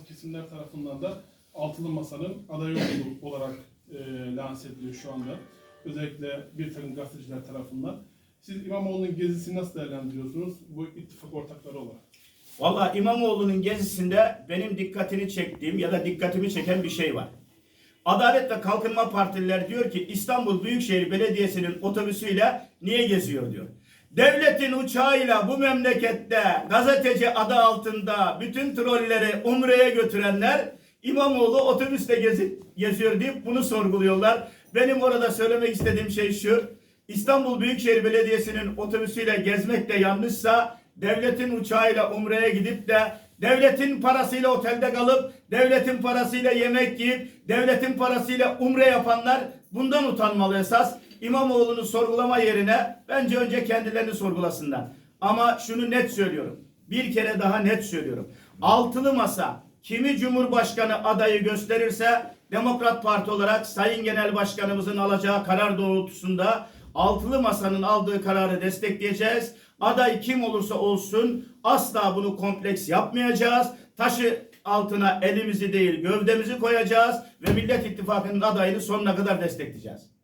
bazı kesimler tarafından da altılı masanın adayı olduğu olarak e, lanse ediliyor şu anda. Özellikle bir takım gazeteciler tarafından. Siz İmamoğlu'nun gezisini nasıl değerlendiriyorsunuz bu ittifak ortakları olarak? Valla İmamoğlu'nun gezisinde benim dikkatini çektiğim ya da dikkatimi çeken bir şey var. Adalet ve Kalkınma Partililer diyor ki İstanbul Büyükşehir Belediyesi'nin otobüsüyle niye geziyor diyor. Devletin uçağıyla bu memlekette gazeteci adı altında bütün trolleri Umre'ye götürenler İmamoğlu otobüste gezi, geziyor deyip bunu sorguluyorlar. Benim orada söylemek istediğim şey şu. İstanbul Büyükşehir Belediyesi'nin otobüsüyle gezmek de yanlışsa devletin uçağıyla Umre'ye gidip de devletin parasıyla otelde kalıp devletin parasıyla yemek yiyip devletin parasıyla umre yapanlar bundan utanmalı esas. İmamoğlu'nu sorgulama yerine bence önce kendilerini sorgulasınlar. Ama şunu net söylüyorum. Bir kere daha net söylüyorum. Altılı masa kimi Cumhurbaşkanı adayı gösterirse Demokrat Parti olarak Sayın Genel Başkanımızın alacağı karar doğrultusunda Altılı Masa'nın aldığı kararı destekleyeceğiz. Aday kim olursa olsun asla bunu kompleks yapmayacağız. Taşı altına elimizi değil gövdemizi koyacağız ve Millet İttifakı'nın adayını sonuna kadar destekleyeceğiz.